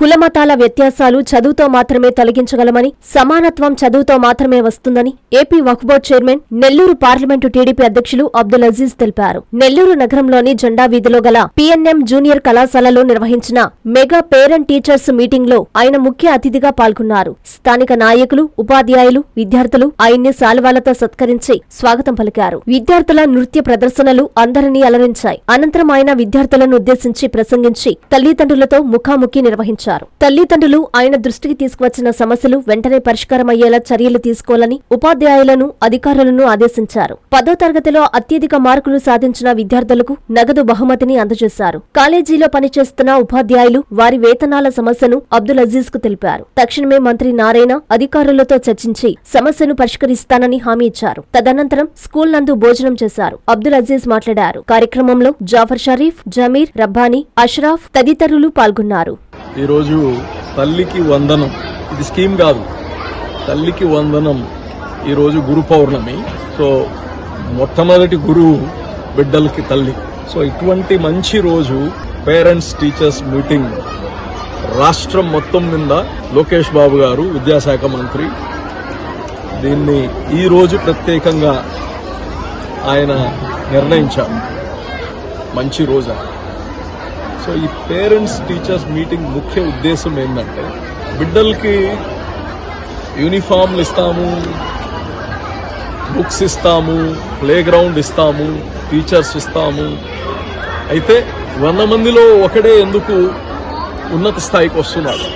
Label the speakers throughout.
Speaker 1: కులమతాల వ్యత్యాసాలు చదువుతో మాత్రమే తొలగించగలమని సమానత్వం చదువుతో మాత్రమే వస్తుందని AP Waqf board chairman Nellore parliament TDP అధ్యక్షులు అబ్దుల్ అజీజ్ తెలిపారు. నెల్లూరు నగరంలోని జెండా వీధిలో గల పిఎన్ఎం జూనియర్ కళాశాలలో నిర్వహించిన మెగా పేరెంట్ టీచర్స్ మీటింగ్లో ఆయన ముఖ్య అతిథిగా పాల్గొన్నారు. స్థానిక నాయకులు ఉపాధ్యాయులు విద్యార్థులు ఆయన్ని శాలువాలతో సత్కరించి స్వాగతం పలికారు. విద్యార్థుల నృత్య ప్రదర్శనలు అందరినీ అలరించాయి. అనంతరం ఆయన విద్యార్థులను ఉద్దేశించి ప్రసంగించి తల్లిదండ్రులతో ముఖాముఖి నిర్వహించారు. తల్లిదండ్రులు ఆయన దృష్టికి తీసుకువచ్చిన సమస్యలు వెంటనే పరిష్కారమయ్యేలా చర్యలు తీసుకోవాలని ఉపాధ్యాయులను అధికారులను ఆదేశించారు. పదో తరగతిలో అత్యధిక మార్కులు సాధించిన విద్యార్థులకు నగదు బహుమతిని అందజేశారు. కాలేజీలో పనిచేస్తున్న ఉపాధ్యాయులు వారి వేతనాల సమస్యను అబ్దుల్ అజీజ్కు తెలిపారు. తక్షణమే మంత్రి నారాయణ అధికారులతో చర్చించి సమస్యను పరిష్కరిస్తానని హామీ ఇచ్చారు. తదనంతరం స్కూల్ నందు భోజనం చేశారు. అబ్దుల్ అజీజ్ మాట్లాడారు. కార్యక్రమంలో జాఫర్ షరీఫ్ జమీర్ రబ్బానీ అష్రాఫ్ తదితరులు పాల్గొన్నారు.
Speaker 2: ఈరోజు తల్లికి వందనం. ఇది స్కీమ్ కాదు. తల్లికి వందనం ఈరోజు గురు పౌర్ణమి. సో మొట్టమొదటి గురువు బిడ్డలకి తల్లి. సో ఇటువంటి మంచి రోజు పేరెంట్స్ టీచర్స్ మీటింగ్ రాష్ట్రం మొత్తం మీద లోకేష్ బాబు గారు విద్యాశాఖ మంత్రి. దీన్ని ఈరోజు ప్రత్యేకంగా ఆయన నిర్ణయించారు. మంచి రోజు సో ఈ పేరెంట్స్ టీచర్స్ మీటింగ్ ముఖ్య ఉద్దేశం ఏంటంటే బిడ్డలకి యూనిఫామ్లు ఇస్తాము బుక్స్ ఇస్తాము ప్లే గ్రౌండ్ ఇస్తాము టీచర్స్ ఇస్తాము. అయితే వంద మందిలో ఒకడే ఎందుకు ఉన్నత స్థాయికి వస్తున్నాడు?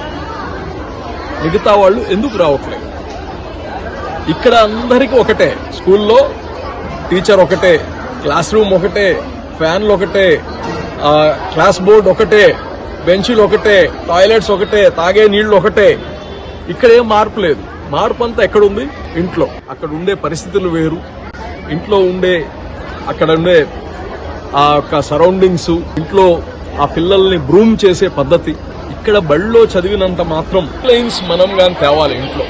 Speaker 2: మిగతా వాళ్ళు ఎందుకు రావట్లేదు? ఇక్కడ అందరికీ ఒకటే స్కూల్లో టీచర్ ఒకటే క్లాస్ రూమ్ ఒకటే ఫ్యాన్లు ఒకటే క్లాస్ బోర్డ్ ఒకటే బెంచీలు ఒకటే టాయిలెట్స్ ఒకటే తాగే నీళ్ళు ఒకటే. ఇక్కడ ఏం మార్పు లేదు. మార్పు అంతా ఎక్కడుంది? ఇంట్లో. అక్కడ ఉండే పరిస్థితులు వేరు. ఇంట్లో ఉండే అక్కడ ఉండే ఆ యొక్క సరౌండింగ్స్ ఇంట్లో ఆ పిల్లల్ని బ్రూమ్ చేసే పద్ధతి. ఇక్కడ బడిలో చదివినంత మాత్రం లైన్స్ మనం కానీ తేవాలి ఇంట్లో.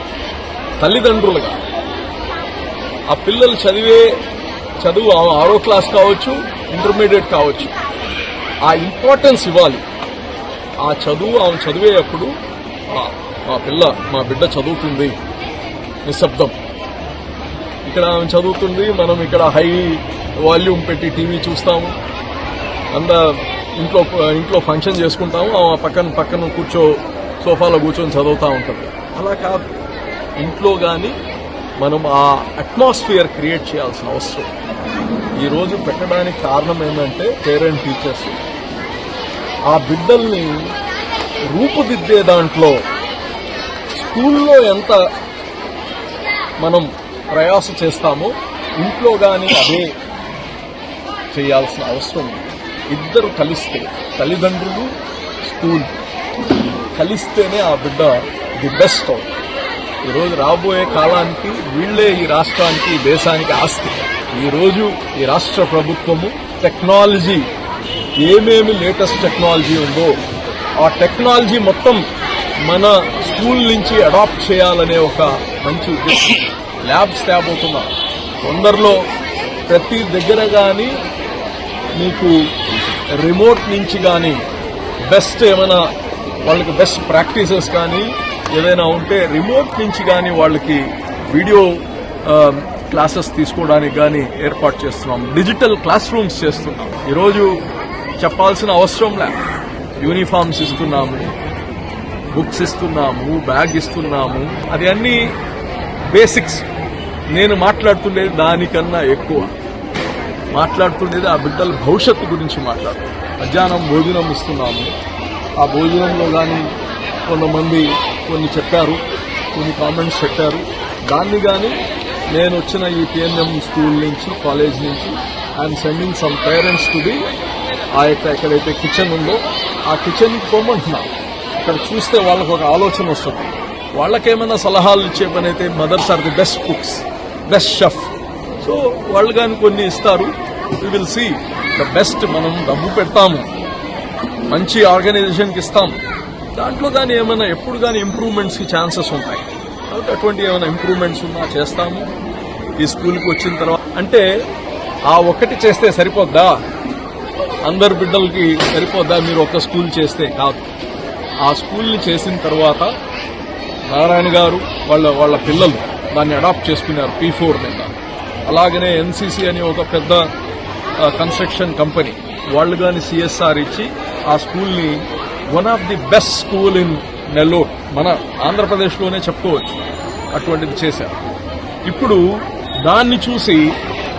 Speaker 2: తల్లిదండ్రులుగా. ఆ పిల్లలు చదివే చదువు ఆ- ఆరో క్లాస్ కావచ్చు ఇంటర్మీడియట్ కావచ్చు. ఆ ఇంపార్టెన్స్ ఇవ్వాలి. ఆ చదువు ఆమె చదివేటప్పుడు మా పిల్ల మా బిడ్డ చదువుతుంది నిశ్శబ్దం. ఇక్కడ ఆమె చదువుతుంది మనం ఇక్కడ హై వాల్యూమ్ పెట్టి టీవీ చూస్తాము. అంద ఇంట్లో ఇంట్లో ఫంక్షన్ చేసుకుంటాము ఆమె పక్కన పక్కన కూర్చో సోఫాలో కూర్చొని చదువుతూ ఉంటుంది. అలా కాదు. ఇంట్లో కానీ మనం ఆ అట్మాస్ఫియర్ క్రియేట్ చేయాల్సిన అవసరం. ఈ రోజు పెట్టడానికి కారణం ఏంటంటే పేరెంట్ టీచర్స్ ఆ బిడ్డల్ని రూపుదిద్దే దాంట్లో స్కూల్లో ఎంత మనం ప్రయాస చేస్తామో ఇంట్లో కానీ అదే చేయాల్సిన అవసరం ఇద్దరు కలిస్తే తల్లిదండ్రులు స్కూల్ కలిస్తేనే ఆ బిడ్డ ది బెస్ట్ అవుతుంది ఈరోజు రాబోయే కాలానికి వీళ్ళే ఈ రాష్ట్రానికి దేశానికి ఆస్తి. ఈరోజు ఈ రాష్ట్ర ప్రభుత్వము టెక్నాలజీ ఏమేమి లేటెస్ట్ టెక్నాలజీ ఉందో ఆ టెక్నాలజీ మొత్తం మన స్కూల్ నుంచి అడాప్ట్ చేయాలనే ఒక మంచి ఉద్దేశం. ల్యాబ్స్ తేబోతున్నాం. తొందరలో ప్రతి దగ్గర కానీ మీకు రిమోట్ నుంచి కానీ బెస్ట్ ఏమైనా వాళ్ళకి బెస్ట్ ప్రాక్టీసెస్ కానీ ఏదైనా ఉంటే రిమోట్ నుంచి కానీ వాళ్ళకి వీడియో క్లాసెస్ తీసుకోవడానికి కానీ ఏర్పాటు చేస్తున్నాం. డిజిటల్ క్లాస్ రూమ్స్ చేస్తున్నాం. ఈరోజు చెప్పాల్సిన అవసరం లే. యూనిఫామ్స్ ఇస్తున్నాము బుక్స్ ఇస్తున్నాము బ్యాగ్ ఇస్తున్నాము. అది అన్ని బేసిక్స్. నేను మాట్లాడుతుండేది దానికన్నా ఎక్కువ. మాట్లాడుతుండేది ఆ బిడ్డల భవిష్యత్తు గురించి మాట్లాడు మధ్యాహ్నం భోజనం ఇస్తున్నాము. ఆ భోజనంలో కానీ కొంతమంది కొన్ని చెప్పారు కొన్ని కామెంట్స్ చెప్పారు దాన్ని కానీ నేను వచ్చిన ఈ పిఎన్ఎం స్కూల్ నుంచి కాలేజ్ నుంచి I'm sending some parents to be ఆ యొక్క ఎక్కడైతే కిచెన్ ఉందో ఆ కిచెన్కి పోమంటున్నాను ఇక్కడ చూస్తే వాళ్ళకు ఒక ఆలోచన వస్తుంది. వాళ్ళకేమైనా సలహాలు ఇచ్చే పని అయితే mothers are the best cooks best chef so వాళ్ళు కానీ కొన్ని ఇస్తారు. You will see the best మనం డబ్బు పెడతాము. మంచి ఆర్గనైజేషన్కి ఇస్తాం. దాంట్లో కానీ ఏమైనా ఎప్పుడు కానీ ఇంప్రూవ్మెంట్స్కి ఛాన్సెస్ ఉంటాయి. కాబట్టి అటువంటి ఏమైనా ఇంప్రూవ్మెంట్స్ ఉన్నా చేస్తాము. ఈ స్కూల్కి వచ్చిన తర్వాత అంటే ఆ ఒక్కటి చేస్తే సరిపోద్దా? అందరు బిడ్డలకి సరిపోద్దా? మీరు ఒక్క స్కూల్ చేస్తే కాదు. ఆ స్కూల్ని చేసిన తర్వాత నారాయణ గారు వాళ్ళ వాళ్ళ పిల్లలు దాన్ని అడాప్ట్ చేసుకున్నారు పీ ఫోర్ మీద. అలాగనే ఎన్సీసీ అని ఒక పెద్ద కన్స్ట్రక్షన్ కంపెనీ వాళ్ళు కానీ సిఎస్ఆర్ ఇచ్చి ఆ స్కూల్ని one of the best school in Nellore మన ఆంధ్రప్రదేశ్లోనే చెప్పుకోవచ్చు. అటువంటిది చేశారు. ఇప్పుడు దాన్ని చూసి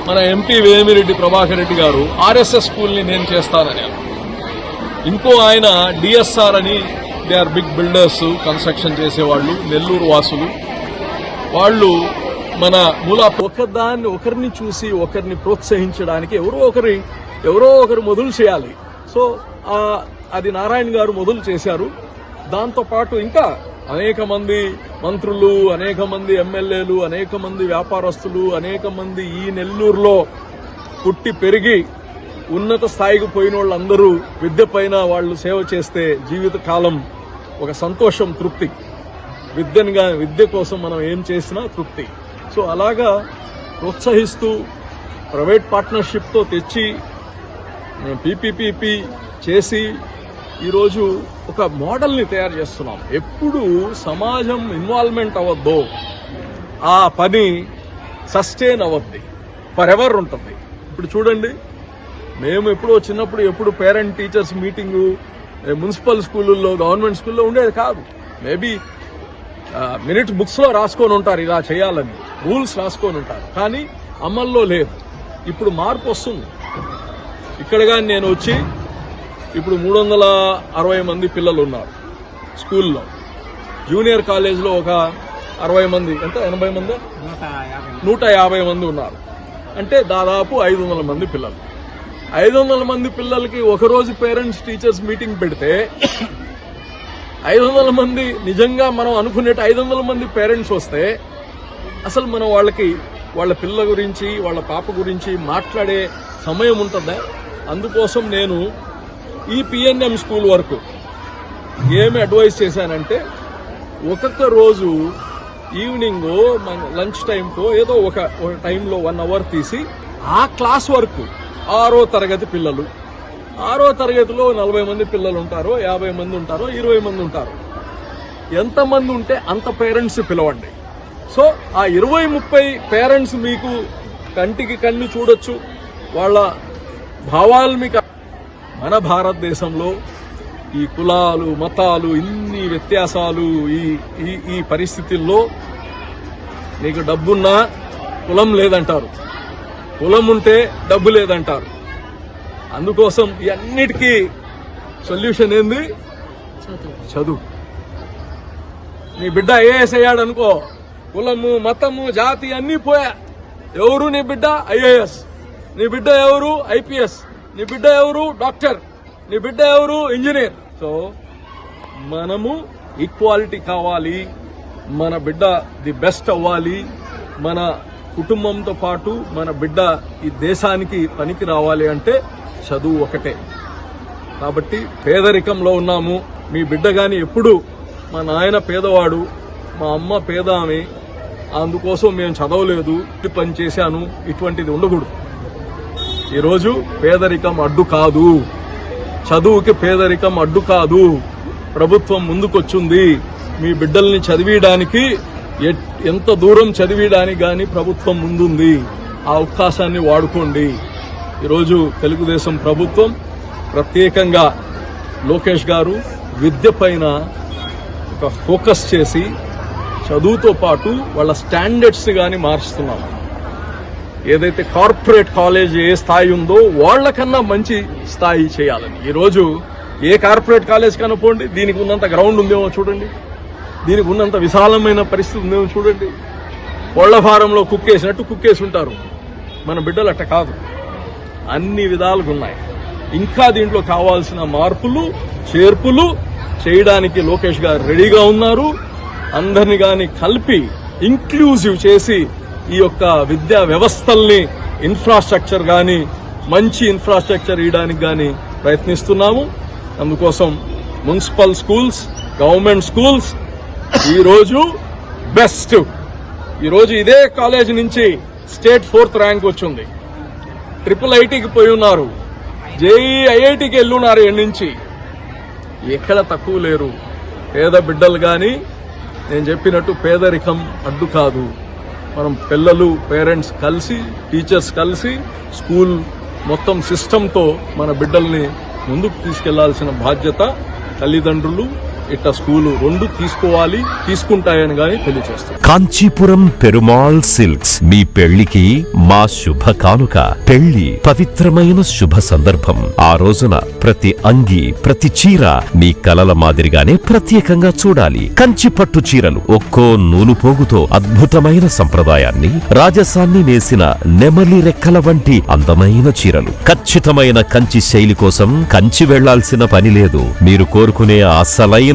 Speaker 2: మన ఎంపీ వేమిరెడ్డి ప్రభాకర్ రెడ్డి గారు ఆర్ఎస్ఎస్ స్కూల్ని నేను చేస్తానని ఇంకో ఆయన డిఎస్ఆర్ అని they are big builders construction చేసేవాళ్ళు నెల్లూరు వాసులు. వాళ్ళు మన మూల ఒకదాన్ని ఒకరిని చూసి ఒకరిని ప్రోత్సహించడానికి ఎవరో ఒకరి ఎవరో ఒకరు మొదలు చేయాలి. సో అది నారాయణ గారు మొదలు చేశారు. దాంతోపాటు ఇంకా అనేక మంది మంత్రులు అనేక మంది ఎమ్మెల్యేలు అనేక మంది వ్యాపారస్తులు అనేక మంది ఈ నెల్లూరులో పుట్టి పెరిగి ఉన్నత స్థాయికి పోయిన వాళ్ళందరూ విద్య పైన వాళ్ళు సేవ చేస్తే జీవిత కాలం ఒక సంతోషం తృప్తి. విద్యనుగా విద్య కోసం మనం ఏం చేసినా తృప్తి. సో అలాగా ప్రోత్సహిస్తూ ప్రైవేట్ పార్ట్నర్షిప్తో తెచ్చి పీపీపీపీ చేసి ఈరోజు ఒక మోడల్ని తయారు చేస్తున్నాం. ఎప్పుడు సమాజం ఇన్వాల్వ్మెంట్ అవ్వద్దో. ఆ పని సస్టైన్ అవ్వద్ది. ఫర్ ఎవర్ ఉంటుంది. ఇప్పుడు చూడండి. మేము ఎప్పుడో చిన్నప్పుడు ఎప్పుడు పేరెంట్ టీచర్స్ మీటింగు మున్సిపల్ స్కూళ్ళల్లో గవర్నమెంట్ స్కూల్లో ఉండేది కాదు. మేబీ మినిట్ బుక్స్లో రాసుకొని ఉంటారు ఇలా చేయాలని. రూల్స్ రాసుకొని ఉంటారు. కానీ అమల్లో లేదు. ఇప్పుడు మార్పు వస్తుంది. ఇక్కడ కానీ నేను వచ్చి ఇప్పుడు మూడు వందల అరవై మంది పిల్లలు ఉన్నారు స్కూల్లో. జూనియర్ కాలేజ్లో ఒక అరవై మంది ఎంత? ఎనభై మంది? నూట యాభై మంది ఉన్నారు. అంటే దాదాపు ఐదు వందల మంది పిల్లలు. ఐదు వందల మంది పిల్లలకి ఒకరోజు పేరెంట్స్ టీచర్స్ మీటింగ్ పెడితే ఐదు వందల మంది నిజంగా మనం అనుకునేట్టు ఐదు వందల మంది పేరెంట్స్ వస్తే అసలు మనం వాళ్ళకి వాళ్ళ పిల్లల గురించి వాళ్ళ పాప గురించి మాట్లాడే సమయం ఉంటుందా? అందుకోసం నేను ఈ పిఎన్ఎం స్కూల్ వరకు ఏమి అడ్వైస్ చేశానంటే ఒక్కొక్క రోజు ఈవినింగ్ మన లంచ్ టైంకో ఏదో ఒక టైంలో వన్ అవర్ తీసి ఆ క్లాస్ వరకు ఆరో తరగతి పిల్లలు ఆరో తరగతిలో నలభై మంది పిల్లలు ఉంటారో యాభై మంది ఉంటారో ఇరవై మంది ఉంటారు ఎంతమంది ఉంటే అంత పేరెంట్స్ పిలవండి. సో ఆ ఇరవై ముప్పై పేరెంట్స్ మీకు కంటికి కన్ను చూడొచ్చు వాళ్ళ భావాలు మీకు మన భారతదేశంలో ఈ కులాలు మతాలు ఇన్ని వ్యత్యాసాలు ఈ ఈ ఈ పరిస్థితుల్లో నీకు డబ్బున్నా కులం లేదంటారు. కులం ఉంటే డబ్బు లేదంటారు. అందుకోసం ఈ అన్నిటికీ సొల్యూషన్ ఏంది? చదువు. నీ బిడ్డ ఐఏఎస్ అయ్యాడు అనుకో కులము మతము జాతి అన్నీ పోయా. ఎవరు నీ బిడ్డ? ఐఏఎస్. నీ బిడ్డ ఎవరు? ఐపీఎస్. నీ బిడ్డ ఎవరు? డాక్టర్. నీ బిడ్డ ఎవరు? ఇంజనీర్. సో మనము ఈక్వాలిటీ కావాలి. మన బిడ్డ ది బెస్ట్ అవ్వాలి. మన కుటుంబంతో పాటు మన బిడ్డ ఈ దేశానికి పనికి రావాలి అంటే చదువు ఒకటే. కాబట్టి పేదరికంలో ఉన్నాము. మీ బిడ్డ కానీ ఎప్పుడు మా నాయన పేదవాడు మా అమ్మ పేద ఆమె అందుకోసం మేము చదవలేదు. పని చేశాను. ఇటువంటిది ఉండకూడదు. ఈరోజు పేదరికం అడ్డు కాదు. చదువుకి పేదరికం అడ్డు కాదు. ప్రభుత్వం ముందుకొచ్చింది. మీ బిడ్డల్ని చదివియడానికి ఎంత దూరం చదివియడానికి కానీ ప్రభుత్వం ముందుంది. ఆ అవకాశాన్ని వాడుకోండి. ఈరోజు తెలుగుదేశం ప్రభుత్వం ప్రత్యేకంగా లోకేష్ గారు విద్య పైన ఒక ఫోకస్ చేసి చదువుతో పాటు వాళ్ళ స్టాండర్డ్స్ కానీ మారుస్తున్నాము ఏదైతే కార్పొరేట్ కాలేజ్ ఏ స్థాయి ఉందో వాళ్ళకన్నా మంచి స్థాయి చేయాలని. ఈరోజు ఏ కార్పొరేట్ కాలేజ్ కనుకోండి దీనికి ఉన్నంత గ్రౌండ్ ఉందేమో చూడండి. దీనికి ఉన్నంత విశాలమైన పరిస్థితి ఉందేమో చూడండి. కోళ్ళ ఫారంలో కుక్కేసినట్టు కుక్కేసి ఉంటారు మన బిడ్డలు అట్ట కాదు. అన్ని విధాలుగా ఉన్నాయి. ఇంకా దీంట్లో కావాల్సిన మార్పులు చేర్పులు చేయడానికి లోకేష్ గారు రెడీగా ఉన్నారు. అందరిని కానీ కలిపి ఇంక్లూజివ్ చేసి ఈ యొక్క విద్యా వ్యవస్థల్ని ఇన్ఫ్రాస్ట్రక్చర్ కానీ మంచి ఇన్ఫ్రాస్ట్రక్చర్ ఇవ్వడానికి కానీ ప్రయత్నిస్తున్నాము. అందుకోసం మున్సిపల్ స్కూల్స్ గవర్నమెంట్ స్కూల్స్ ఈరోజు బెస్ట్. ఈరోజు ఇదే కాలేజ్ నుంచి స్టేట్ ఫోర్త్ ర్యాంక్ వచ్చింది. ట్రిపుల్ ఐటీకి పోయి ఉన్నారు. జేఈ ఐఐటికి వెళ్ళున్నారు ఎన్ని నుంచి. ఎక్కడ తక్కువ లేరు. పేద బిడ్డలు కానీ నేను చెప్పినట్టు పేదరికం అడ్డు కాదు. మనం పిల్లలు పేరెంట్స్ కలిసి టీచర్స్ కలిసి స్కూల్ మొత్తం సిస్టంతో మన బిడ్డల్ని ముందుకు తీసుకెళ్ళాల్సిన బాధ్యత తల్లిదండ్రులు ఇట్ట స్కూలు రెండు తీసుకోవాలి తీసుకుంటాయని కానీ తెలియజేస్తారు
Speaker 3: కాంచీపురం పెరుమాళ్ సిల్క్స్. మీ పెళ్ళికి మా శుభ కానుక పెళ్ళి పవిత్రమైన శుభ సందర్భం. ఆ రోజున ప్రతి అంగి ప్రతి చీర మీ కలల మాదిరిగానే ప్రత్యేకంగా చూడాలి. కంచి పట్టు చీరలు ఒక్కో నూలు పోగుతో అద్భుతమైన సంప్రదాయాన్ని రాజసాన్ని నేసిన నెమలి రెక్కల వంటి అందమైన చీరలు. ఖచ్చితమైన కంచి శైలి కోసం కంచి వెళ్ళాల్సిన పని లేదు. మీరు కోరుకునే అసలైన